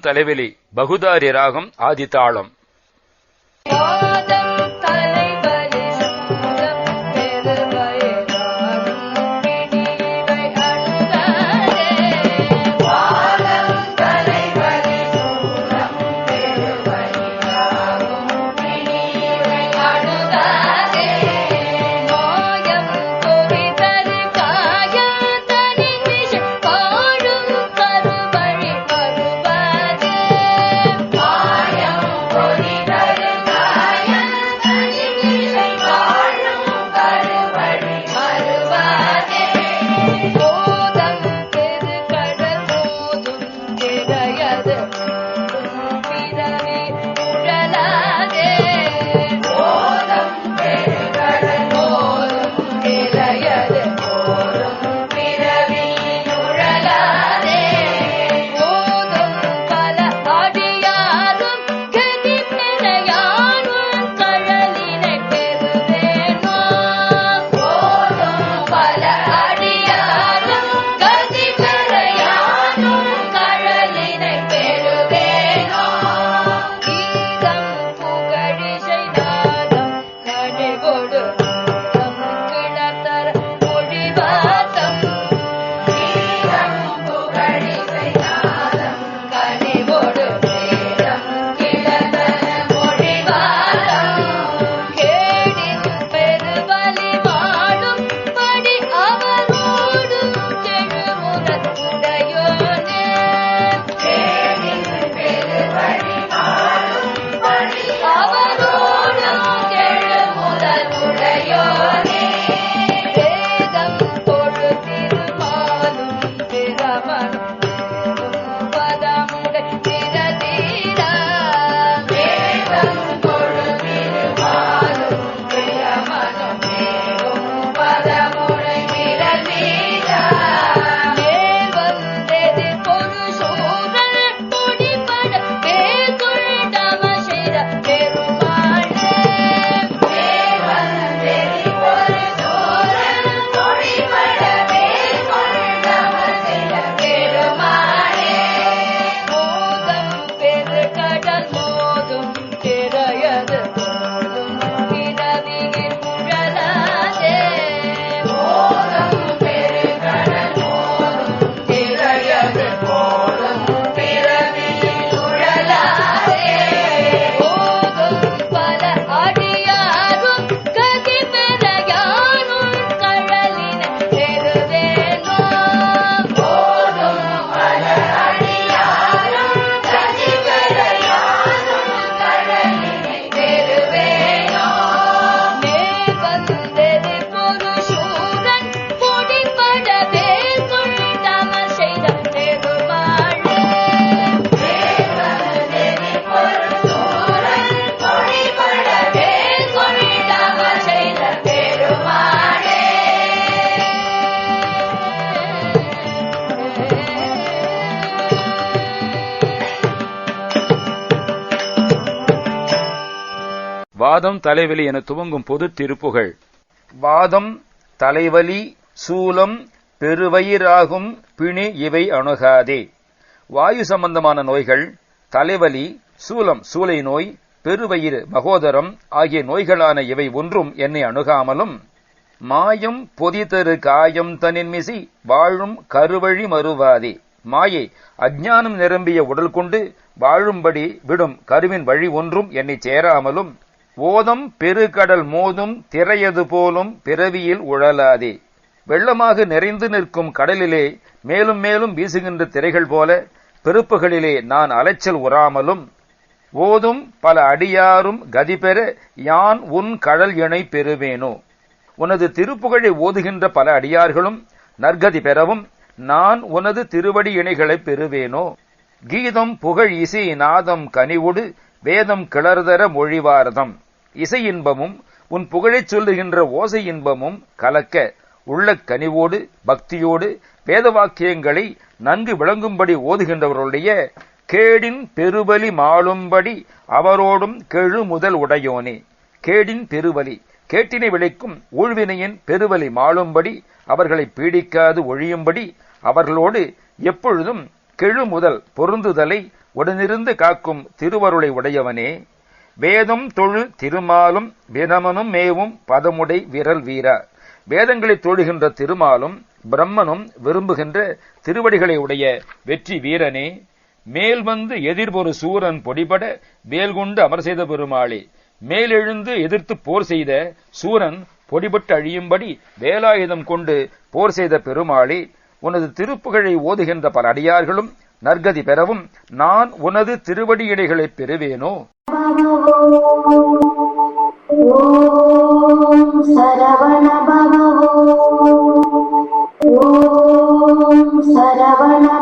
தலைவலி பகுதாரி ராகம் ஆதித்தாளம் வாதம் தலைவலி என துவங்கும் பொது திருப்புகள். வாதம் தலைவலி சூலம் பெருவயிறாகும் பிணி இவை அணுகாதே. வாயு சம்பந்தமான நோய்கள் தலைவலி சூலம் சூளை நோய் பெருவயிறு மகோதரம் ஆகிய நோய்களான இவை ஒன்றும் என்னை அணுகாமலும் மாயம் பொதிதரு காயம் தனின்மிசி வாழும் கருவழி மறுவாதே. மாயை அஜ்ஞானம் நிரம்பிய உடல் கொண்டு வாழும்படி விடும் கருவின் வழி ஒன்றும் என்னை சேராமலும் ஓதம் பெருகடல் மோதும் திரையது போலும் பிறவியில் உழலாதே. வெள்ளமாக நிறைந்து நிற்கும் கடலிலே மேலும் மேலும் வீசுகின்ற திரைகள் போல பெருப்புகளிலே நான் அலைச்சல் உறாமலும் ஓதும் பல அடியாரும் கதி பெற யான் உன் கடல் இணை பெறுவேனோ? உனது திருப்புகழை ஓதுகின்ற பல அடியார்களும் நற்கதி பெறவும் நான் உனது திருவடி இணைகளைப் பெறுவேனோ? கீதம் புகழ் இசை நாதம் கனிவுடு வேதம் கிளறுதர மொழிவார்தம். இசை இன்பமும் உன் புகழைச் சொல்லுகின்ற ஓசை இன்பமும் கலக்க உள்ள கனிவோடு பக்தியோடு வேத வாக்கியங்களை நன்கு விளங்கும்படி ஓதுகின்றவர்களுடைய கேடின் பெருவலி மாளும்படி அவரோடும் கெழு முதல் உடையோனே. கேடின் பெருவலி கேட்டினை விளைக்கும் ஊழ்வினையின் பெருவலி மாளும்படி அவர்களை பீடிக்காது ஒழியும்படி அவர்களோடு எப்பொழுதும் கெழு முதல் பொருந்துதலை உடனிருந்து காக்கும் திருவருளை உடையவனே வேதம் தொழு திருமாலும் வினமனும் மேவும் பதமுடை விரல் வீரா. வேதங்களை தொழுகின்ற திருமாலும் பிரம்மனும் விரும்புகின்ற திருவடிகளை உடைய வெற்றி வீரனே மேல் வந்து எதிர்பொரு சூரன் பொடிபட வேல்கொண்டு அமர் செய்த பெருமாளே மேலெழுந்து எதிர்த்து போர் செய்த சூரன் பொடிபட்டு அழியும்படி வேலாயுதம் கொண்டு போர் செய்த பெருமாளே உனது திருப்புகழை ஓதுகின்ற பல அடியார்களும் நற்கதி பெறவும் நான் உனது திருவடியிடைகளைப் பெறுவேனோ? சரவண